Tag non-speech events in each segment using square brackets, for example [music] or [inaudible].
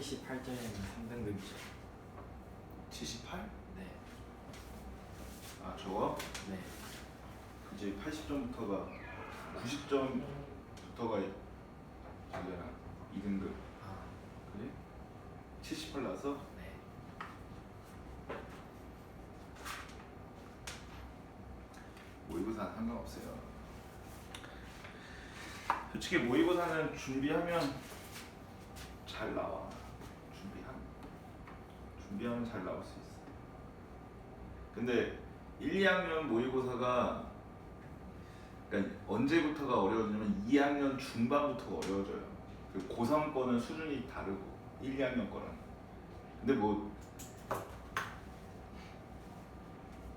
78점이면 3등급이죠. 78? 네. 아 저거? 네. 이제 80점부터가 90점부터가 저기잖아 2등급 아, 그래? 78 나서? 네. 모의고사 상관없어요 솔직히 모의고사는 준비하면 잘 나와 준비하면 잘 나올 수 있어 근데 1, 2학년 모의고사가 그러니까 언제부터가 어려워지냐면 2학년 중반부터 어려워져요 그 고3 거는 수준이 다르고 1, 2학년 거는 근데 뭐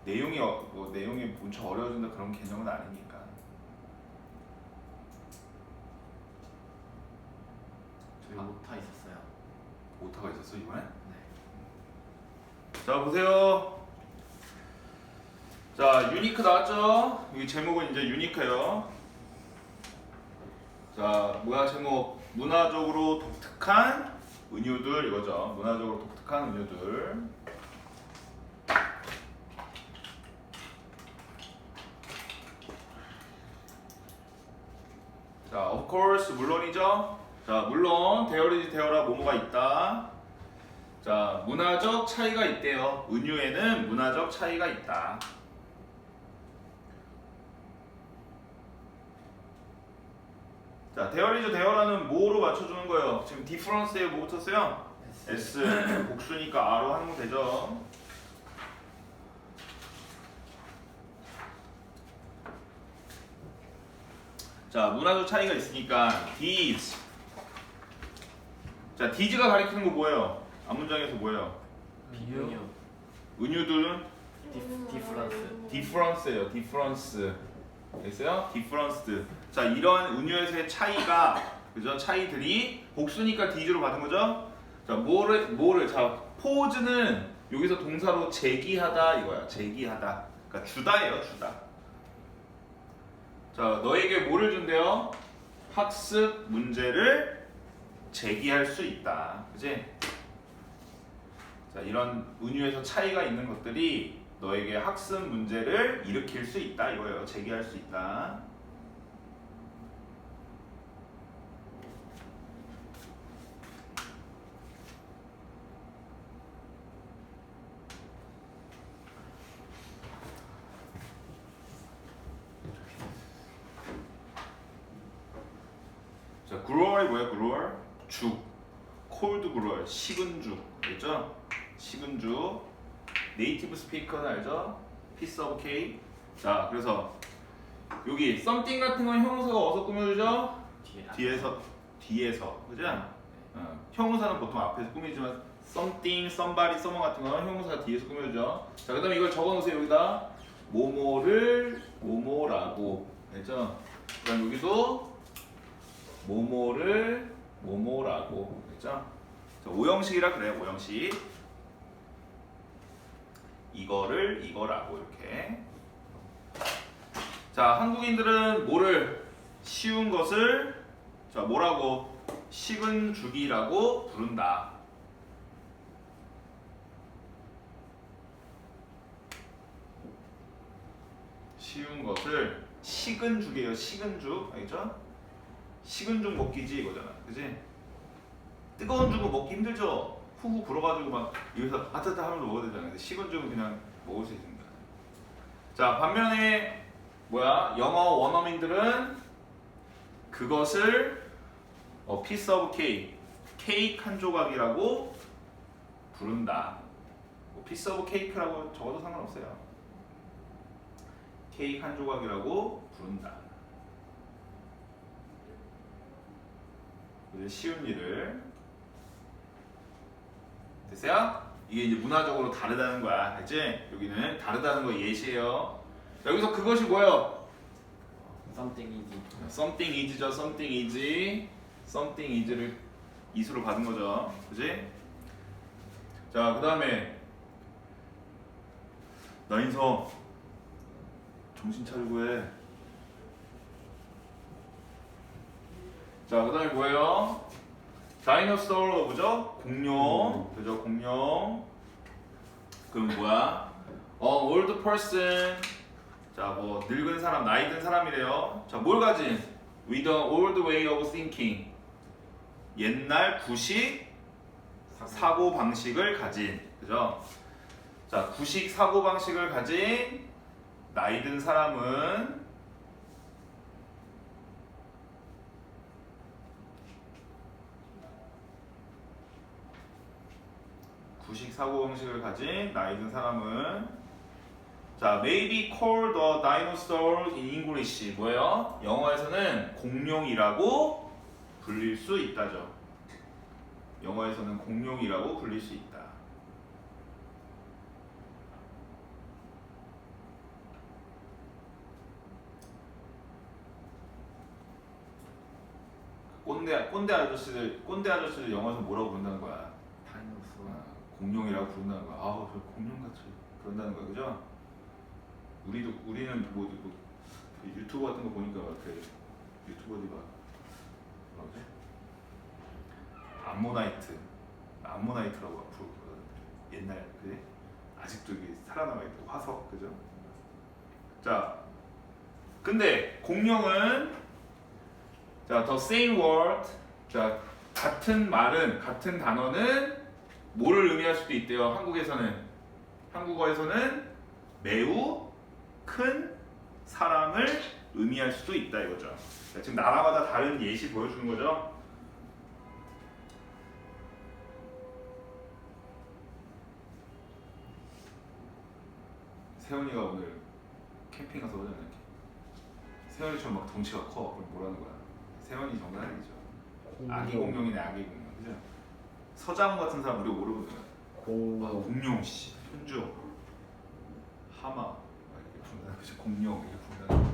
내용이 어, 뭐 내용이 무척 어려워진다 그런 개념은 아니니까. 저희 오타 있었어요. 오타가 있었어 이번에? 네. 자 보세요. 자 유니크 나왔죠? 여기 제목은 이제 유니크예요. 자 뭐야 제목 문화적으로 독특한 은유들 이거죠. 문화적으로 독특한 은유들. 자, of course 물론이죠. 자, 물론 대열이지 대열아 뭐뭐가 있다. 자, 문화적 차이가 있대요. 은유에는 문화적 차이가 있다. 자, 대열이죠 대열아는 뭐로 맞춰주는 거예요? 지금 difference에 뭐 붙었어요? S 복수니까 R로 하는 거 되죠. 자, 문화적 차이가 있으니까 these. 자, these가 가리키는 거 뭐예요? 앞문장에서 뭐예요? 비교요. 은유들은 디- 디프런스. difference예요. difference. 됐어요? difference. 자, 이런 은유에서의 차이가 [laughs] 그죠? 차이들이 복수니까 these로 받은 거죠? 자, 뭐를 뭐를 자, 포즈는 여기서 동사로 제기하다 이거야. 제기하다. 그러니까 주다예요, 주다. 자, 너에게 뭐를 준대요? 학습 문제를 제기할 수 있다. 그지? 자, 이런 은유에서 차이가 있는 것들이 너에게 학습 문제를 일으킬 수 있다 이거예요. 제기할 수 있다. 자, 그루얼이 뭐야? 그루얼? 죽. 콜드 그루얼, 식은 죽. 알죠? 식은 죽. 네이티브 스피커는 알죠? 피스 오브 케이크. 자, 그래서 여기 something 같은 건 형용사가 어디서 꾸며주죠? 뒤에. 아, 뒤에서 뒤에서 그죠? 어, 형용사는 보통 앞에서 꾸미지만 something, somebody, someone 같은 건 형용사가 뒤에서 꾸며주죠. 자, 그 다음에 이걸 적어놓으세요 여기다 모모를 모모라고 알죠? 그다음 여기도 모모를 모모라고 알죠? 자, 오형식이라 그래요 오형식. 이거를 이거라고 이렇게. 자, 한국인들은 뭐를 쉬운 것을 자, 뭐라고 식은 죽이라고 부른다. 쉬운 것을 식은 죽이에요. 식은 죽. 알죠? 식은 죽 먹기지 이거잖아. 그지? 뜨거운 죽은 먹기 힘들죠? 후후 불어가지고 막 여기서 아따따 하면서 먹어야 되잖아요. 근데 식은 죽은 그냥 먹을 수 있습니다. 자, 반면에 뭐야? 영어 원어민들은 그것을 어, piece of cake, 케이크 한 조각이라고 부른다. 뭐 piece of cake라고 적어도 상관없어요. 케이크 한 조각이라고 부른다. 이제 쉬운 일을 됐어요? 이게 이제 문화적으로 다르다는 거야, 알지? 여기는 다르다는 거 예시예요. 여기서 그것이 뭐예요? something easy. something is죠, something is, something is를 이수로 받은 거죠, 그지? 자, 그 다음에 나인서 정신 차리고 해. 자, 그 다음에 뭐예요? 다이너소로 뭐죠? 공룡. 그죠? 공룡. 그럼 뭐야? 어, old person. 자, 뭐 늙은 사람, 나이 든 사람이래요. 자, 뭘 가진? With an old way of thinking. 옛날 구식 사고 방식을 가진. 그죠? 자, 구식 사고 방식을 가진 나이 든 사람은 구식 사고 방식을 가진 나이 든 사람은 자, maybe called a dinosaur in English 뭐예요? 영어에서는 공룡이라고 불릴 수 있다죠. 영어에서는 공룡이라고 불릴 수 있다. 꼰대 꼰대 아저씨들 꼰대 아저씨들 영어에서 뭐라고 부른다는 거야? 다이노소. 아, 공룡이라고 부른다는 거야. 아우 저 공룡같이 그런다는 거야, 그죠? 우리도 우리는 뭐, 뭐 유튜브 같은 거 보니까 그 유튜버들이 막 뭐지? 암모나이트, 암모나이트라고 그러던데 옛날 그래 아직도 이게 살아남아 있고 화석 그죠? 자, 근데 공룡은 자, the same word 자 같은 말은 같은 단어는 뭐를 의미할 수도 있대요. 한국에서는 한국어에서는 매우 큰 사람을 의미할 수도 있다 이거죠. 자, 지금 나라마다 다른 예시 보여주는 거죠. 세훈이가 오늘 캠핑 가서 오잖아. 이렇게. 세훈이처럼 막 덩치가 커. 그럼 뭐라는 거야? 세훈이 장난 아니죠. 아기 공룡이네 아기 공룡. 그죠? 서장훈 같은 사람 우리 모르거든. 와 공룡. 공룡 씨 현주 하마 막 이렇게 부른다 그죠 공룡 이렇게 부른다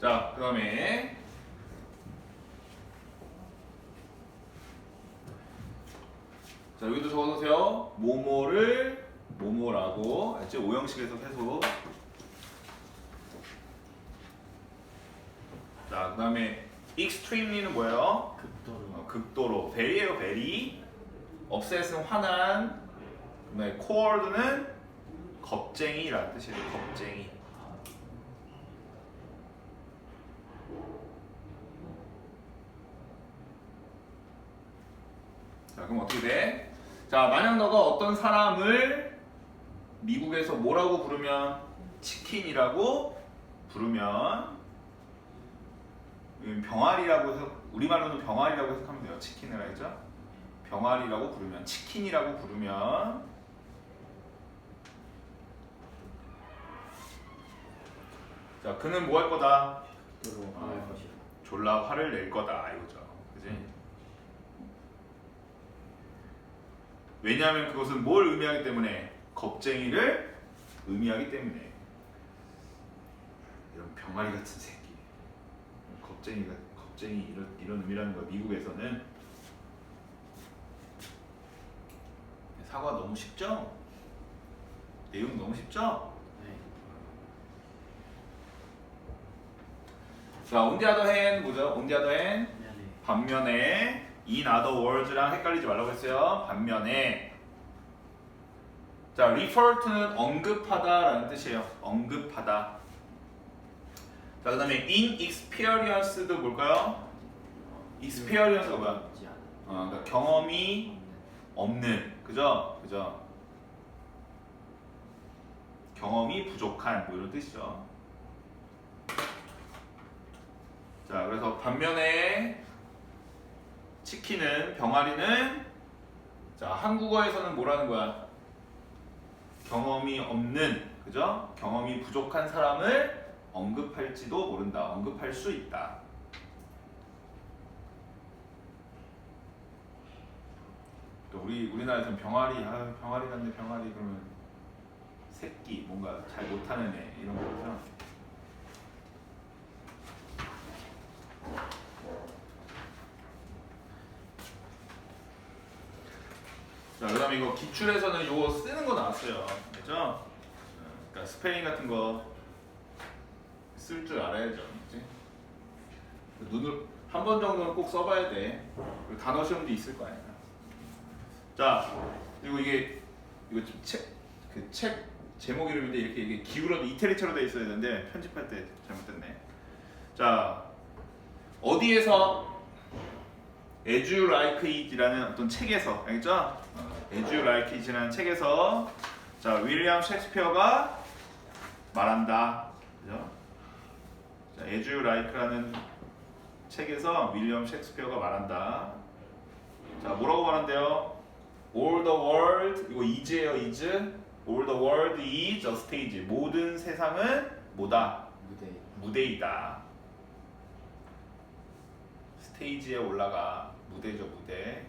자 그다음에 자 여기도 적어놓으세요. 모모를 모모라고. 알지 오형식에서 해소 자 그다음에 extremely는 뭐예요? 극도로. 어, 극도로 very예요 very upset은 화난 그다음에 cold는 겁쟁이라는 뜻이에요 겁쟁이 자 그럼 어떻게 돼? 자 만약 너가 어떤 사람을 미국에서 뭐라고 부르면 치킨이라고 부르면 음, 병아리라고 해서 우리말로는 병아리라고 해석하면 돼요. 치킨을 알죠? 병아리라고 부르면 치킨이라고 부르면 자 그는 뭐 할 거다? 아. 것이다. 졸라 화를 낼 거다 이거죠. 그지? 왜냐하면 그것은 뭘 의미하기 때문에 겁쟁이를 의미하기 때문에 이런 병아리 같은 새끼 겁쟁이가 겁쟁이 이런 이런 의미라는 거야 미국에서는 사과 너무 쉽죠? 내용 너무 쉽죠? 네. 자, on the other hand 뭐죠? on the other hand. 반면에 in other words랑 헷갈리지 말라고 했어요. 반면에 자, refer to는 언급하다라는 뜻이에요. 언급하다. 자, 그 다음에 inexperienced도 뭘까요? experience가 뭐야? 어, 그러니까 경험이 없는, 그죠? 그죠? 경험이 부족한 뭐 이런 뜻이죠. 자, 그래서 반면에 치킨은 병아리는 자 한국어에서는 뭐라는 거야? 경험이 없는 그죠? 경험이 부족한 사람을 언급할지도 모른다. 언급할 수 있다. 또 우리 우리나라에서는 병아리 아 병아리 같네 병아리 그러면 새끼 뭔가 잘 못하는 애 이런 거죠. 자, 그다음에 이거 기출에서는 이거 쓰는 거 나왔어요. 그죠? 어, 그러니까 스페인 같은 거 쓸 줄 알아야죠. 그지? 눈을 한 번 정도는 꼭 써봐야 돼. 그리고 단어 시험도 있을 거 아니야. 자 그리고 이게 이거 책그 책 제목 이름인데 이렇게 이게 기울어도 이태리처럼 돼 있어야 되는데 편집할 때 잘못됐네. 자 어디에서 As You Like It이라는 어떤 책에서 알겠죠? 어, As You Like It이라는 책에서 자 윌리엄 셰익스피어가 말한다. 그죠? 자, As You Like라는 책에서 윌리엄 셰익스피어가 말한다. 자 뭐라고 말한대요? All the world 이거 is예요 is. All the world is a stage. 모든 세상은 뭐다? 무대 무대이다. 스테이지에 올라가 무대죠 무대.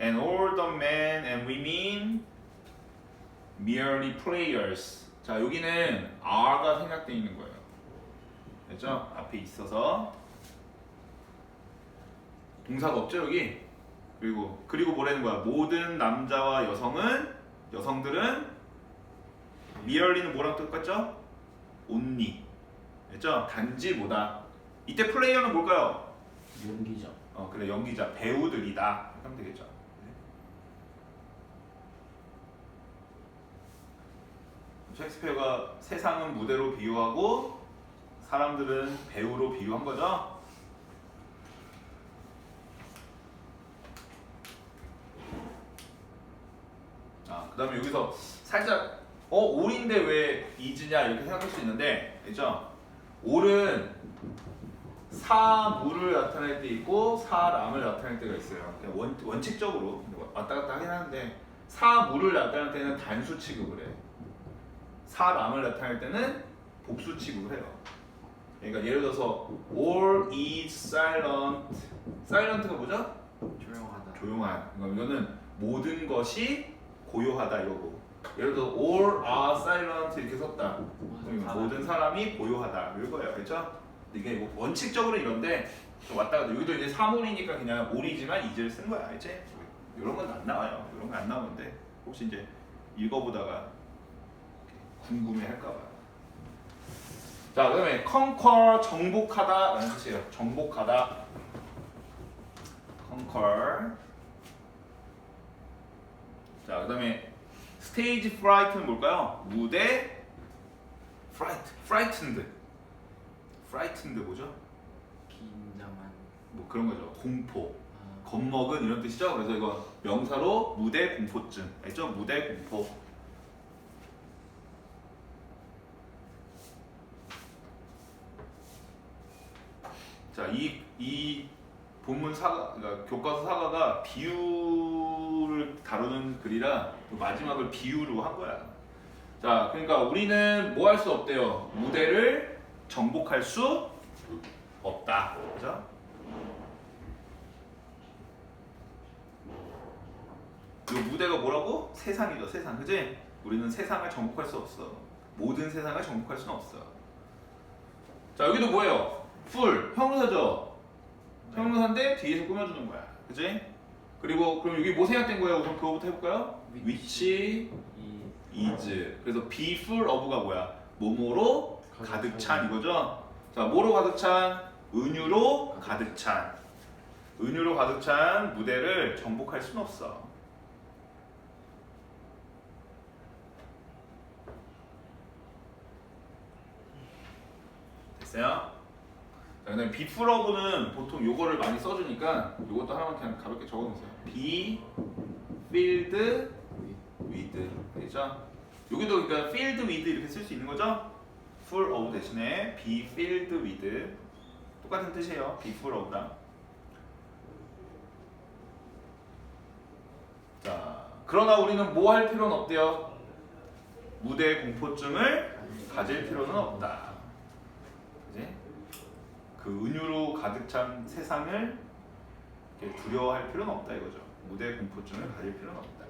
And all the men and women merely players. 자 여기는 are가 생략되어 있는 거예요. 됐죠? 앞에 있어서 동사가 없죠 여기. 그리고 그리고 뭐라는 거야? 모든 남자와 여성은 여성들은 merely는 뭐랑 똑같죠? only. 됐죠? 단지 뭐다. 이때 플레이어는 뭘까요? 연기죠 어 그래 연기자 배우들이다 하면 되겠죠. 셰익스피어가 세상은 무대로 비유하고 사람들은 배우로 비유한 거죠. 아 그 다음에 여기서 살짝 어 올인데 왜 이즈냐 이렇게 생각할 수 있는데 그죠? 올은 사물을 나타낼 때 있고 사람을 나타낼 때가 있어요. 원, 원칙적으로 왔다 갔다 하긴 하는데 사물을 나타낼 때는 단수 취급을 해. 사람을 나타낼 때는 복수 취급을 해요. 그러니까 예를 들어서 all is silent. silent가 뭐죠? 조용하다 조용한. 그러니까 이거는 모든 것이 고요하다 이거고. 예를 들어 all are silent 이렇게 썼다. 사람. 모든 사람이 고요하다 이거예요, 그렇죠? 이게 뭐 원칙적으로 이런데 좀 왔다 갔다 여기도 이제 사물이니까 그냥 올이지만 이제를 쓴 거야, 알지? 이런 건 안 나와요. 이런 건 안 나오는데 혹시 이제 읽어보다가 궁금해할까봐. 자, 그 다음에 conquer 정복하다라는 뜻이에요. 정복하다. conquer. 자, 그 다음에 stage fright는 뭘까요? 무대 fright, frightened. frightened 뭐죠? 긴장한 뭐 그런 거죠. 공포. 아, 겁먹은 이런 뜻이죠. 그래서 이거 명사로 무대 공포증. 알죠? 무대 공포. 자, 이, 이 본문 사가, 그러니까 교과서 사가가 비유를 다루는 글이라 그 마지막을 비유로 한 거야. 자, 그러니까 우리는 뭐 할 수 없대요. 무대를 정복할 수 없다. 그죠? 이 무대가 뭐라고? 세상이죠, 세상. 그지? 우리는 세상을 정복할 수 없어. 모든 세상을 정복할 수는 없어. 자, 여기도 뭐예요? 풀, 형용사죠? 형용사인데 뒤에서 꾸며주는 거야. 그지? 그리고 그럼 여기 뭐 생략된 거예요? 우선 그거부터 해볼까요? 이 is. 그래서 be full of가 뭐야? 뭐뭐로 가득 찬. 찬 이거죠? 자, 뭐로 가득 찬? 은유로 가득 찬. 은유로 가득 찬 무대를 정복할 수는 없어. 됐어요? 자, 그다음에 of는 보통 요거를 많이 써주니까 요것도 하나만 그냥 가볍게 적어놓으세요. be filled with 되죠? 여기도 그러니까 filled with 이렇게 쓸 수 있는 거죠? full of 대신에 be filled with 똑같은 뜻이에요. be full of랑. 자, 그러나 우리는 뭐 할 필요는 없대요. 무대 공포증을 가질 필요는 없다. 그지? 그 은유로 가득 찬 세상을 두려워할 필요는 없다 이거죠. 무대 공포증을 가질 필요는 없다.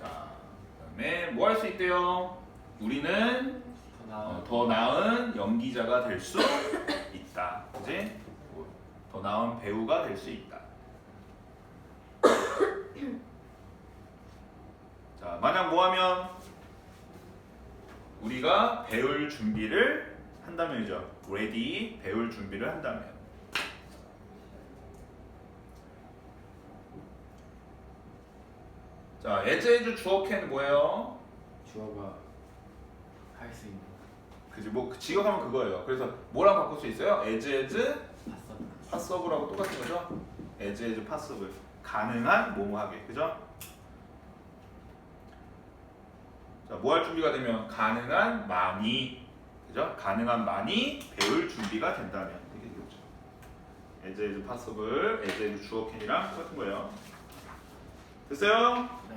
자, 그다음에 뭐 할 수 있대요? 우리는 더 나은 어, 더 나은 연기자가 될 수 있다. 그지? 뭐, 더 나은 배우가 될 수 있다. [coughs] 자, 만약 뭐하면 우리가 배울 준비를 한다면이죠. ready 배울 준비를 한다면. 자, 예제주 주어캔 뭐예요? 주어가 할 수 있는 그지 뭐 지역하면 그거예요. 그래서 뭐랑 바꿀 수 있어요? as as 파서 파서블하고 똑같은 거죠? as as 파서블 가능한 뭐뭐하게 그죠? 자뭐 할 준비가 되면 가능한 많이 그죠? 가능한 많이 배울 준비가 된다면 이게 되겠죠. as as 파서블 as as 주어 캔이랑 똑같은 거예요. 됐어요? 네